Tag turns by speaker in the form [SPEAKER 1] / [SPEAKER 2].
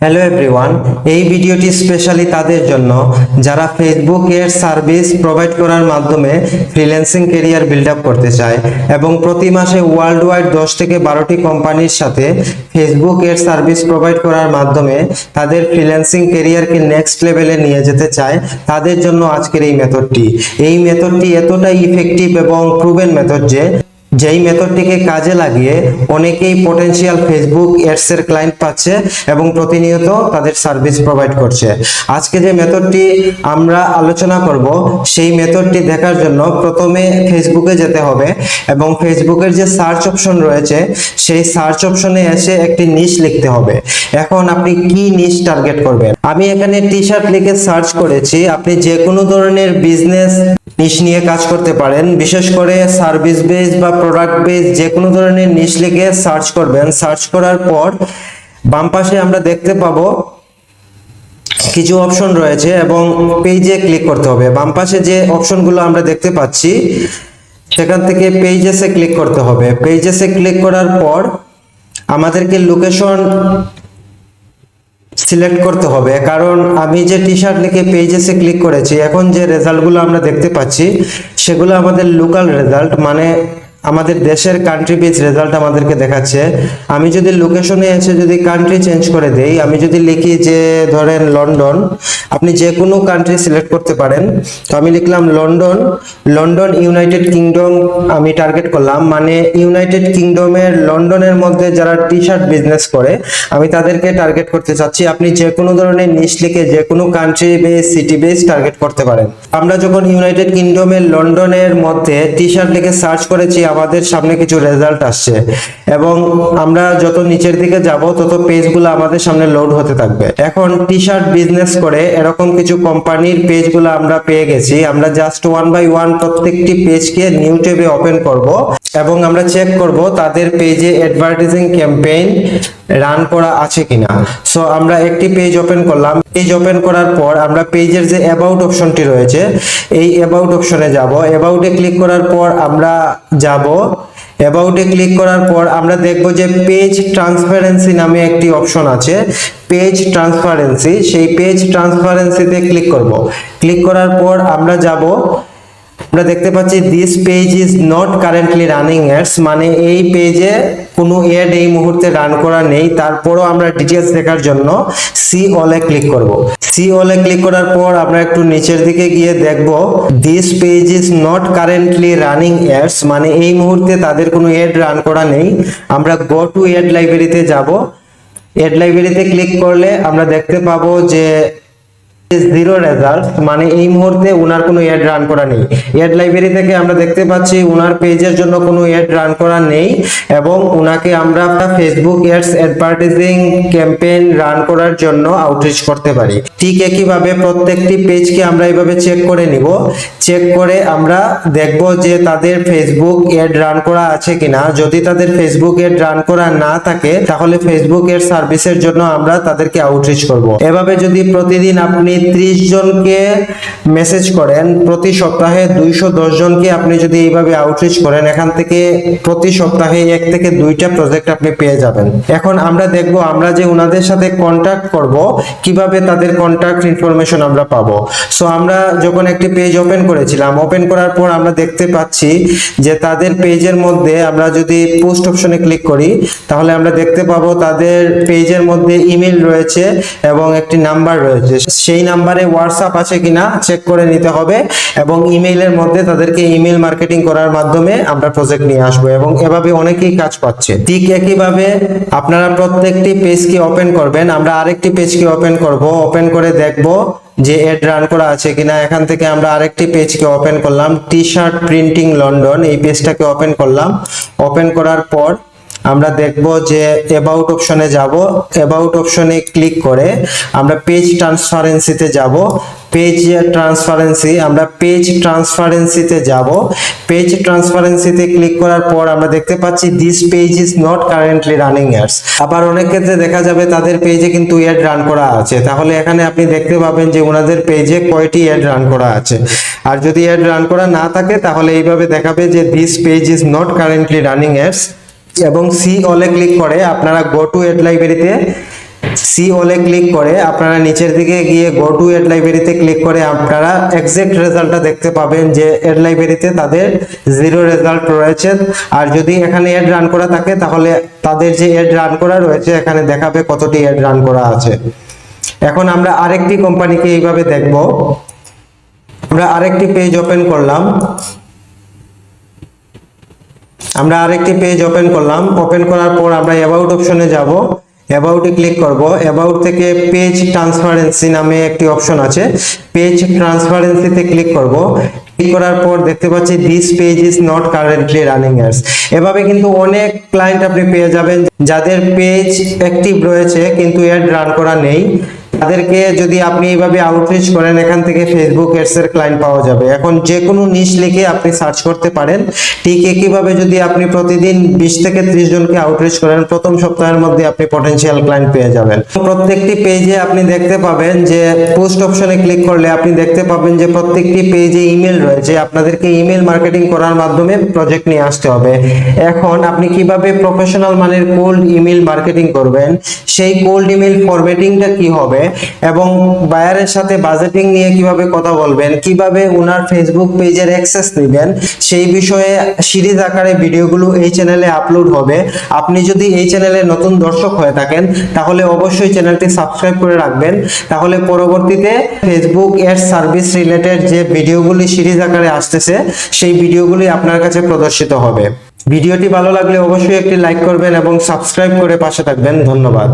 [SPEAKER 1] Hello everyone এই ভিডিওটি specially তাদের জন্য, যারা ফেসবুক এর সার্ভিস প্রোভাইড করার মাধ্যমে ফ্রিল্যান্সিং কেরিয়ার বিল্ড আপ করতে চায় এবং প্রতি মাসে ওয়ার্ল্ড ওয়াইড দশ থেকে বারোটি কোম্পানির সাথে ফেসবুক এর সার্ভিস প্রোভাইড করার মাধ্যমে তাদের ফ্রিল্যান্সিং কেরিয়ারকে নেক্সট লেভেলে নিয়ে যেতে চায়, তাদের জন্য আজকের এই মেথডটি এই মেথডটি এতটাই ইফেক্টিভ এবং প্রুভেন মেথড যে যেই মেথডটিকে কাজে লাগিয়ে অনেকেই পটেনশিয়াল ফেসবুক এডস এর ক্লায়েন্ট পাচ্ছে এবং প্রতিনিয়ত তাদের সার্ভিস প্রোভাইড করছে। আজকে যে মেথডটি আমরা আলোচনা করব, সেই মেথডটি দেখার জন্য প্রথমে ফেসবুকে যেতে হবে এবং ফেসবুকের যে সার্চ অপশন রয়েছে, সেই সার্চ অপশনে এসে একটি নিশ লিখতে হবে। এখন আপনি কি নিশ টার্গেট করবেন? আমি এখানে টি শার্ট লিখে সার্চ করেছি। আপনি যে কোনো ধরনের বিজনেস নিশ নিয়ে কাজ করতে পারেন। বিশেষ করে সার্ভিস বেস বা প্রোডাক্ট বেস যে কোনো ধরনের নিশ লিখে সার্চ করবেন। সার্চ করার পর বাম পাশে আমরা দেখতে পাবো কিছু অপশন রয়েছে এবং পেজে ক্লিক করতে হবে। বাম পাশে যে অপশনগুলো আমরা দেখতে পাচ্ছি, সেখান থেকে পেজেসে ক্লিক করতে হবে। পেজেসে ক্লিক করার পর আমাদেরকে লোকেশন সিলেক্ট করতে হবে। কারণ আমি যে টি শার্ট লিখে পেজেসে ক্লিক করেছি, এখন যে রেজাল্টগুলো আমরা দেখতে পাচ্ছি, সেগুলো আমাদের লোকাল রেজাল্ট মানে আমাদের দেশের কান্ট্রি বেস রেজাল্ট আমাদেরকে দেখাচ্ছে। আমি যদি লোকেশনে এসে যদি কান্ট্রি চেঞ্জ করে দেই, আমি যদি লিখি যে, ধরেন লন্ডন, আপনি যে কোনো কান্ট্রি সিলেক্ট করতে পারেন। তো আমি লিখলাম লন্ডন লন্ডন ইউনাইটেড কিংডম আমি টার্গেট করলাম। মানে ইউনাইটেড কিংডমের লন্ডনের মধ্যে যারা টি শার্ট বিজনেস করে, আমি তাদেরকে টার্গেট করতে চাচ্ছি। আপনি যে কোনো ধরনের নিশ লিখে যে কোনো country base city base target করতে পারেন। আমরা যখন ইউনাইটেড কিংডমের লন্ডনের মধ্যে টি শার্ট লিখে সার্চ করেছি আমাদের সামনে কিছু রেজাল্ট আসছে। এবং আমরা যত নিচের দিকে যাব, তত পেজগুলো আমাদের সামনে লোড হতে থাকবে। এখন টি শার্ট বিজনেস করে এরকম কিছু কোম্পানির পেজগুলো আমরা পেয়ে গেছি। আমরা জাস্ট ওয়ান বাই ওয়ান প্রত্যেকটি পেজকে নিউ টেবে ওপেন করব। এবং আমরা চেক করব তাদের পেজে অ্যাডভার্টাইজিং ক্যাম্পেইন রান করা আছে কিনা। সো আমরা একটি পেজ ওপেন করলাম। পেজ ওপেন করার পর আমরা পেজের যে অ্যাবাউট অপশনটি রয়েছে, এই অ্যাবাউট অপশনে যাব। অ্যাবাউটে ক্লিক করার পর আমরা যাব। অ্যাবাউটে ক্লিক করার পর আমরা দেখব যে পেজ ট্রান্সপারেন্সি নামে একটি অপশন আছে। পেজ ট্রান্সপারেন্সি সেই পেজ ট্রান্সপারেন্সিতে ক্লিক করব। ক্লিক করার পর আমরা যাব। আমরা দেখতে পাচ্ছি this page is not currently running ads মানে এই পেজে কোনো অ্যাড এই মুহূর্তে রান করা নেই। তারপরও আমরা ডিটেলস দেখার জন্য সি অলে ক্লিক করব। সি অলে ক্লিক করার পর আমরা একটু নিচের দিকে গিয়ে দেখব this page is not currently running ads মানে এই মুহূর্তে তাদের কোনো অ্যাড রান করা নেই। আমরা গো টু অ্যাড লাইব্রেরিতে যাব। অ্যাড লাইব্রেরিতে ক্লিক করলে আমরা দেখতে পাবো যে জিরো রেজাল্ট মানে এই মুহূর্তে ওনার কোনো অ্যাড রান করা নেই। অ্যাড লাইব্রেরি থেকে আমরা দেখতে পাচ্ছি ওনার পেজের জন্য কোনো অ্যাড রান করা নেই এবং ওনাকে আমরা Facebook ads advertising campaign run করার জন্য আউটরিচ করতে পারি। ঠিক একইভাবে প্রত্যেকটি পেজকে আমরা এইভাবে চেক করে নিব। চেক করে আমরা দেখব যে তাদের ফেসবুক অ্যাড রান করা আছে কিনা। যদি তাদের ফেসবুক অ্যাড রান করা না থাকে, তাহলে ফেসবুক এর সার্ভিসের জন্য আমরা তাদেরকে আউটরিচ করব। এভাবে যদি প্রতিদিন আপনি ত্রিশ জনকে মেসেজ করেন, প্রতি সপ্তাহে দুইশো দশ জনকে আপনি যদি এইভাবে আউটরিচ করেন, এখান থেকে প্রতি সপ্তাহে এক থেকে দুইটা প্রজেক্ট আপনি পেয়ে যাবেন। এখন আমরা দেখব, আমরা যে ওনাদের সাথে কন্ট্যাক্ট করব, কীভাবে তাদের কন্ট্যাক্ট ইনফরমেশন আমরা পাবো। সো আমরা যখন একটি পেজ ওপেন করেছিলাম ওপেন করার পর আমরা দেখতে পাচ্ছি যে তাদের পেজের মধ্যে আমরা যদি পোস্ট অপশনে ক্লিক করি, তাহলে আমরা দেখতে পাবো তাদের পেজের মধ্যে ইমেল রয়েছে এবং একটি নাম্বার রয়েছে। সেই নাম্বারে হোয়াটসঅ্যাপ আছে কিনা চেক করে নিতে হবে এবং ইমেইলের মধ্যে তাদেরকে ইমেল মার্কেটিং করার মাধ্যমে আমরা প্রজেক্ট নিয়ে আসব এবং এভাবে অনেকেই কাজ পাচ্ছে। ঠিক একইভাবে আপনারা প্রত্যেকটি পেজকে ওপেন করবেন, আমরা আরেকটি পেজকে ওপেন করব ওপেন করে দেখব যে এড রান করা আছে কিনা। এখান থেকে আমরা আরেকটি পেজকে ওপেন করলাম টি শার্ট প্রিন্টিং লন্ডন এই পেজটাকে ওপেন করলাম। ওপেন করার পর আমরা দেখব যে অ্যাবাউট অপশনে যাব অ্যাবাউট অপশনে ক্লিক করে আমরা পেজ ট্রান্সপারেন্সিতে যাব পেজ ট্রান্সপারেন্সি আমরা পেজ ট্রান্সপারেন্সিতে যাব পেজ ট্রান্সপারেন্সিতে ক্লিক করার পর আমরা দেখতে পাচ্ছি this page is not currently running ads আবার অনেক ক্ষেত্রে দেখা যাবে তাদের পেজে কিন্তু অ্যাড রান করা আছে। তাহলে এখানে আপনি দেখতে পাবেন যে ওনাদের পেজে কয়টি অ্যাড রান করা আছে। আর যদি অ্যাড রান করা না থাকে, তাহলে এইভাবে দেখাবে যে this page is not currently running ads এবং সি অলে ক্লিক করে, আপনারা গো টু এড লাইব্রেরিতে সি ওলে ক্লিক করে, আপনারা নিচের দিকে গিয়ে গো টু এড লাইব্রেরিতে ক্লিক করে, আপনারা এক্সাক্ট রেজাল্টটা দেখতে পাবেন যে এড লাইব্রেরিতে তাদের জিরো রেজাল্ট রয়েছে। আর যদি এখানে এড রান করা থাকে, তাহলে তাদের যে এড রান করা রয়েছে, এখানে দেখাবে কতটি এড রান করা আছে। এখন আমরা আরেকটি কোম্পানিকে এইভাবে দেখব। আমরা আরেকটি পেজ ওপেন করলাম। আমরা আরেকটি পেজ ওপেন করলাম। ওপেন করার পর আমরা অ্যাবাউট অপশনে যাব। অ্যাবাউটে ক্লিক করব। অ্যাবাউট থেকে পেজ ট্রান্সপারেন্সি নামে একটি অপশন আছে। পেজ ট্রান্সপারেন্সিতে ক্লিক করব। ক্লিক করার পর দেখতে পাচ্ছি this page is not currently running ads এভাবে কিন্তু অনেক ক্লায়েন্ট আপনি পেয়ে যাবেন। যাদের পেজ অ্যাক্টিভ রয়েছে, কিন্তু অ্যাড রান করা নেই। তাদেরকে যদি আপনি এইভাবে আউটরিচ করেন, এখান থেকে ফেসবুক এডস এর ক্লায়েন্ট পাওয়া যাবে। এখন যে কোনো নিশ লিখে আপনি সার্চ করতে পারেন। ঠিক একইভাবে যদি আপনি প্রতিদিন বিশ থেকে ত্রিশ জনকে আউটরিচ করেন, প্রথম সপ্তাহের মধ্যে আপনি পটেনশিয়াল ক্লায়েন্ট পেয়ে যাবেন। প্রত্যেকটি পেজে আপনি দেখতে পাবেন যে পোস্ট অপশনে ক্লিক করলে আপনি দেখতে পাবেন যে প্রত্যেকটি পেজে ইমেল রয়েছে। আপনাদেরকে ইমেল মার্কেটিং করার মাধ্যমে প্রজেক্ট নিয়ে আসতে হবে। এখন আপনি কীভাবে প্রফেশনাল মানের কোল্ড ইমেল মার্কেটিং করবেন? সেই কোল্ড ইমেল ফরম্যাটিংটা কি হবে? এবং বায়ারের সাথে বাজেটিং নিয়ে কীভাবে কথা বলবেন, কীভাবে ওনার ফেসবুক পেজের অ্যাক্সেস নেবেন, সেই বিষয়ে সিরিজ আকারে ভিডিওগুলো এই চ্যানেলে আপলোড হবে। আপনি যদি এই চ্যানেলে নতুন দর্শক হয়ে থাকেন, তাহলে অবশ্যই চ্যানেলটি সাবস্ক্রাইব করে রাখবেন। তাহলে পরবর্তীতে ফেসবুক এর সার্ভিস রিলেটেড যে ভিডিওগুলি সিরিজ আকারে আসতেছে, সেই ভিডিওগুলি আপনার কাছে প্রদর্শিত হবে। ভিডিওটি ভালো লাগলে অবশ্যই একটি লাইক করবেন এবং সাবস্ক্রাইব করে পাশে থাকবেন। ধন্যবাদ।